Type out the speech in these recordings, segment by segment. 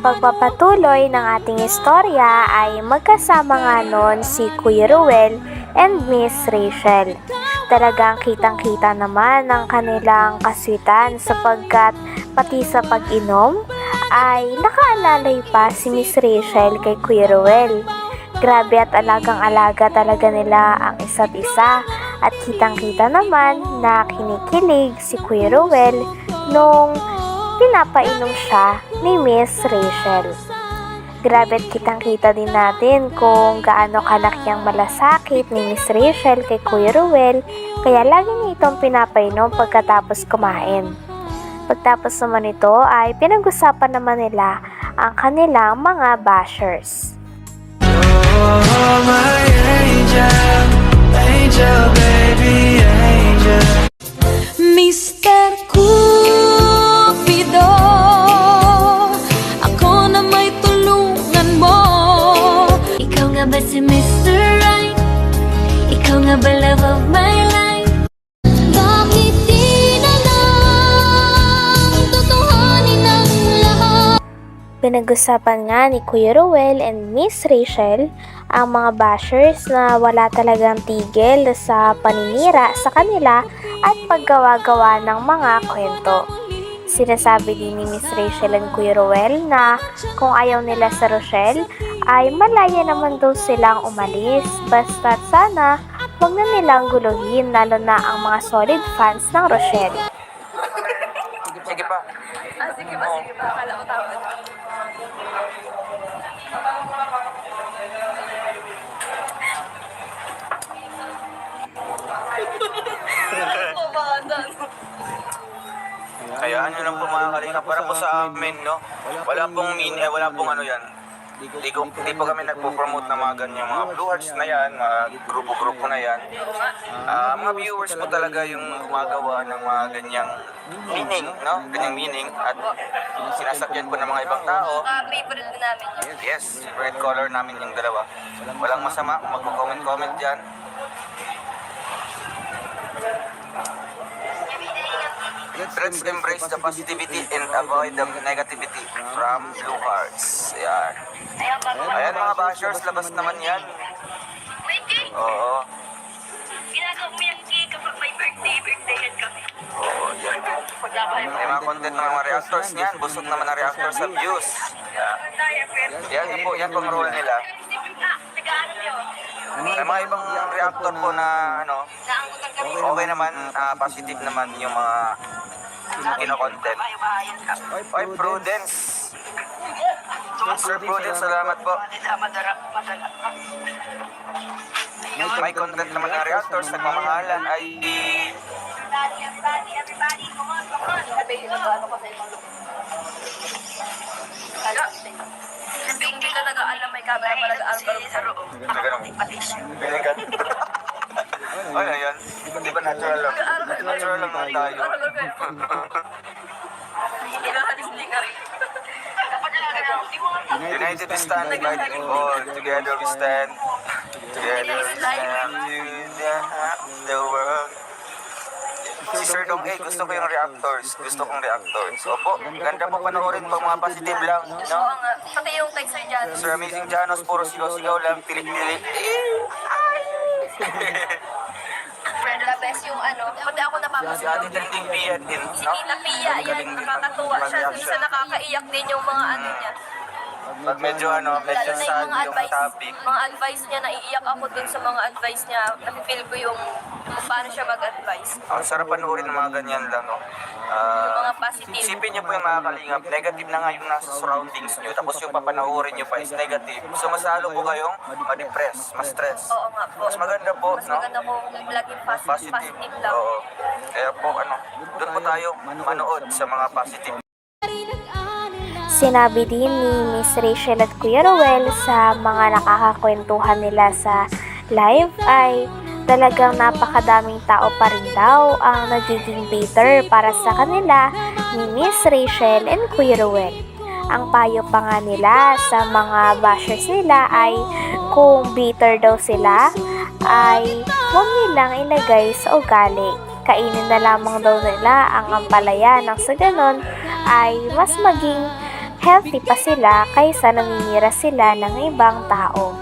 Pagpapatuloy ng ating istorya ay magkasama nga noon si Kuya Ruel and Miss Rachel. Talagang kitang-kita naman ang kanilang kaswitan sapagkat pati sa pag-inom ay nakaalalay pa si Miss Rachel kay Kuya Ruel. Grabe at alagang-alaga talaga nila ang isa't isa at kitang-kita naman na kinikilig si Kuya Ruel nung pinapainom siya ni Miss Rachel. Grabe at kitang-kita din natin kung gaano kalaki ang malasakit ni Miss Rachel kay Kuya Ruel kaya lagi niya itong pinapainom pagkatapos kumain. Pagtapos naman ito ay pinag-usapan naman nila ang kanilang mga bashers. Oh, my angel, angel, baby, Pinag-usapan nga ni Kuya Ruel and Miss Rachel ang mga bashers na wala talagang tigil sa paninira sa kanila at paggawa-gawa ng mga kwento. Sinasabi din ni Miss Rachel and Kuya Ruel na kung ayaw nila sa Rochelle ay malaya naman daw silang umalis basta sana huwag na nilang guluhin lalo na ang mga solid fans ng Rochelle. Kaya ano lang po mga kalinga, para po sa amin, no? Wala pong min, eh, wala pong ano yan. Di, ko, di po kami nagpo-promote ng mga ganyang mga Blue Hearts na yan, mga grupo-grupo na yan. Ah, mga viewers po talaga yung gumagawa ng mga ganyang meaning, no? Ganyang meaning at sinasakyan po ng mga ibang tao. Ah, favorite din namin yun. Yes, red color namin yung dalawa. Walang masama magko-comment-comment dyan. Let's embrace the positivity and avoid the negativity from Blue Hearts. Ayan. Ayan mga bashers, labas naman yan. Oo. Ginagawa mo yung cake kapag may birthday, birthday yan kami. Oo, yan. May mga content ng mga reactors niyan. Busog naman ang reactors sa views. Yan. Yan, po, yan po ang role nila. Yun? May mga ibang reactor po na ano, okay naman, ah, positive naman yung mga kino-content. Bayan ka. Oy, Prudence. Sir Prudence, salamat po. May content naman ng reactors, nagmamahalan ay Everybody, everybody, everybody, come on, come on. Sabi, nag-ano ka sa ibang lugar. Ala, Hindi hindi talaga alam may camera pa nag-aalgarong sa loob. Nagano? Patis. Piligan. Ay, ayan. Di ba natural lang? Natural lang naman tayo. Hindi ka halis, hindi ka rin. Dapat talaga, nga United we stand, united we fall. Together we stand. Together we stand. The world. Si Sir Dong A, gusto ko yung reactors. Gusto kong reactors. Opo, ganda po panoorin pag mga positive lang. No? Oo nga. Pati yung text ay dyan. Sir Amazing Janos, puro sigaw-sigaw lang, tilik-tilik. Friend the best yung ano. Pati ako Si napapasigaw. Ate Trending Pia din, Si no? Tita Pia, yan. Nakakatuwa siya. Minsan nakakaiyak din yung mga ano niya. Pag medyo ano, medyo Lalo na sad yung mga yung advice. topic. Mga advice niya, naiiyak ako dun sa mga advice niya. Nafe-feel ko yung kung paano siya mag-advise. Ang sarap panoorin ng mga ganyan lang, no? Ah, Mga positive. isipin niyo po yung mga kalingap, negative na nga yung nasa surroundings niyo, tapos yung papanoorin niyo pa is negative. So, mas lalo po kayong ma-depress, ma-stress. Oo nga po. Mas maganda po, Mas no? maganda kung laging positive, Positive. positive lang. Oo. Kaya po, ano, doon po tayo manood sa mga positive Sinabi din ni Miss Rachel at Kuya Ruel sa mga nakakakwentuhan nila sa live ay talagang napakadaming tao pa rin daw ang nagiging bitter para sa kanila ni Miss Rachel and Kuya Ruel. Ang payo pa nga nila sa mga bashers nila ay kung bitter daw sila ay huwag nilang ilagay sa ugali. Kainin na lamang daw nila ang ampalaya nang sa ganon ay mas maging healthy pa sila kaysa naninira sila ng ibang tao.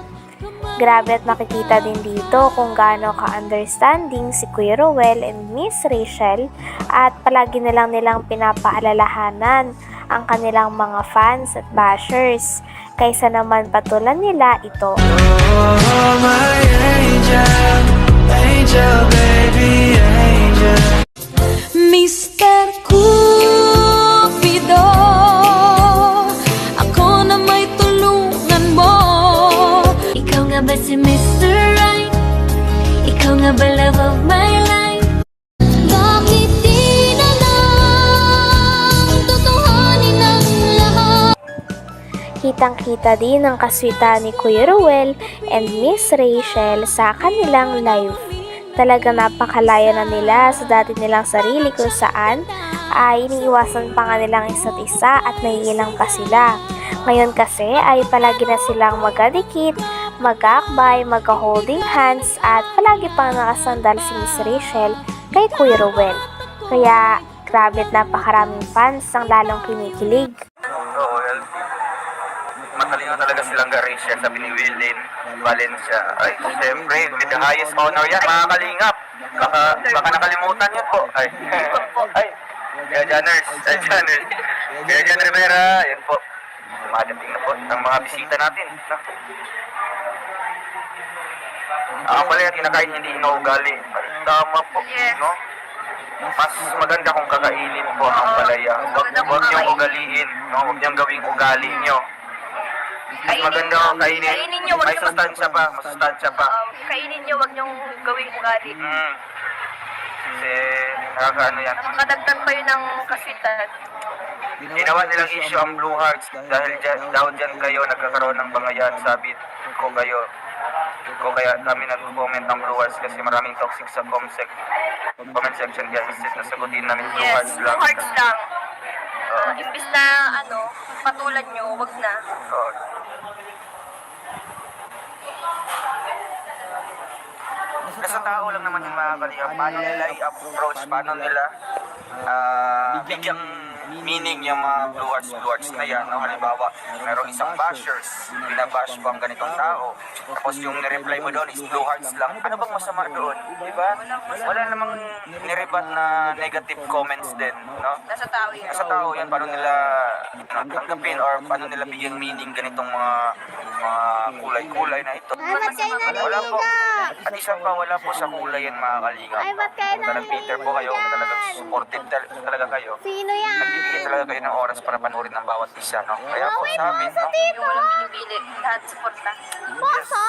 Grabe at makikita din dito kung gaano ka-understanding si Kuya Ruel and Miss Rachel at palagi na lang nilang pinapaalalahanan ang kanilang mga fans at bashers kaysa naman patulan nila ito. Oh, my angel, angel, baby, angel. Mr. Kitang-kita din ang kaswita ni Kuya Ruel and Miss Rachel sa kanilang live. Talaga napakalaya na nila sa dati nilang sarili kung saan ay iniiwasan pa nga nilang isa't isa at naiilang pa sila. Ngayon kasi ay palagi na silang magkadikit, magkakbay, magka-holding hands at palagi pang nakasandal si Miss Rachel kay Kuya Ruel. Kaya grabe at napakaraming fans ang lalong kinikilig. Oo, well, magaling na talaga silang Garcia, sabi ni Willin Valencia. Ay, siyempre, with the highest honor yan, mga kalingap. Baka, baka nakalimutan niyo po. Ay, ay, Kaya Janners, ay Janners. Kaya Jan Rivera, yan po. Dumadating na po ang mga bisita natin. No? Ako pala yung kinakain hindi inuugali. Ay, Tama po, Yes. no? Mas maganda kung kakainin po ang palaya. Huwag, huwag niyong ugaliin, no? Huwag niyong gawing ugali niyo. Mas Kainin maganda niyo. kung kainin. Kainin niyo, huwag May niyo sustansya pa, may sustansya pa. Um, kainin niyo, wag niyong gawing ugali. Mm. Kasi nakakaano yan. Nakakadagdag pa yun ng kasitan. Ginawa nilang issue ang Blue Hearts dahil dyan, daw dyan kayo nagkakaroon ng bangayan, sabi ko kayo. Ko kaya kami nag-comment ng Blue Hearts kasi maraming toxic sa comsec, comment section kaya instead na sagutin namin Blue Yes, Hearts blue lang. hearts lang. Uh, imbis na, ano, patulan niyo, wag na. Oo. Nasa tao lang naman yung mga kalingap. Paano nila i-approach, paano nila ah, bigyang meaning yung mga blue hearts, blue hearts na yan. No? Halimbawa, merong isang bashers, binabash ko ang ganitong tao. Tapos yung nireply mo doon is blue hearts lang. Ano bang masama doon? Di ba? Wala namang nirebat na negative comments din. No? Nasa tao yan. Nasa tao yan, paano nila ano, tanggapin or paano nila bigyan meaning ganitong mga mga kulay-kulay na ito. Wala po. At isa pa, wala po sa kulay yan mga kalingap. Ay, ba't kayo Kung talagang Peter po kayo, talagang supportive tal- talaga kayo. Sino yan? Nagbibigay talaga kayo ng oras para panoorin ng bawat isa, no? Kaya po sa amin, no? Yung walang pinipili, lahat suporta. Poso?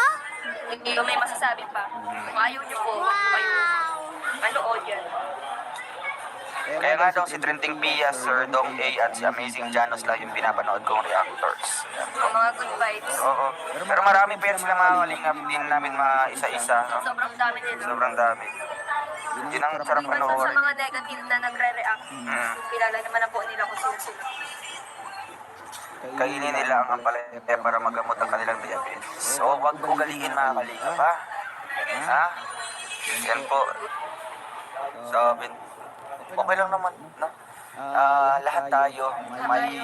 Hindi may masasabi pa. Kung ayaw niyo po, kayo, manood yan. Kaya nga daw si Trenting Pia, Sir Dong A at si Amazing Janos lang yung pinapanood kong reactors. Yung mga good vibes. Oo. Pero marami pa yan sila mga kalingap din namin mga isa-isa, no? Sobrang dami nila. Sobrang dami. Yun ang sarap Minsan sa panoorin. mga negative na nagre-react, Mm. kilala naman na po nila kung sino sila. Kainin nila ang ampalaya para magamot ang kanilang diabetes. So, wag ugaliin mga kalingap, ha? Ha? Yan po. Sabi, okay lang naman, no? Ah, lahat tayo may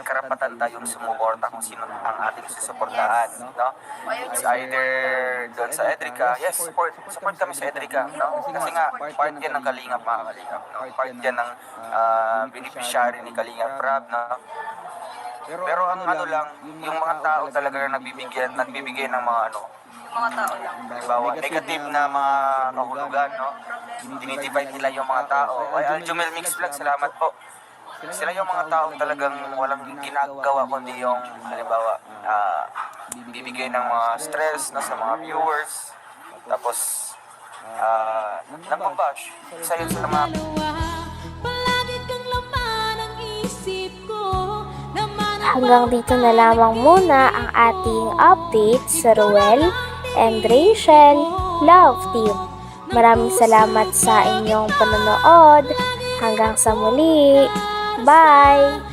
karapatan tayong sumuporta kung sino ang ating susuportahan, no? It's either doon sa Edrica, yes, support, support kami sa Edrica, no? Kasi nga, part yan ng Kalingap, mga Kalingap, no? Part yan ng ah, beneficiary ni Kalingap Rab, no? Pero ang ano lang, yung mga tao talaga na nagbibigyan, nagbibigay ng mga ano, mga tao lang. Halimbawa, negative na mga kahulugan, no? Dinidivide nila yung mga tao. Ay, Aljumel Mix Vlog, salamat po. Sila yung mga taong talagang walang ginagawa kundi yung, halimbawa, ah, bibigay ng mga stress na sa mga viewers. Tapos, ah, nagbabash. Isa yun sa mga Palagi kang laman ang isip ko Hanggang dito na lamang muna ang ating update sa Ruel and Rachel Love Team. Maraming salamat sa inyong panonood. Hanggang sa muli. Bye!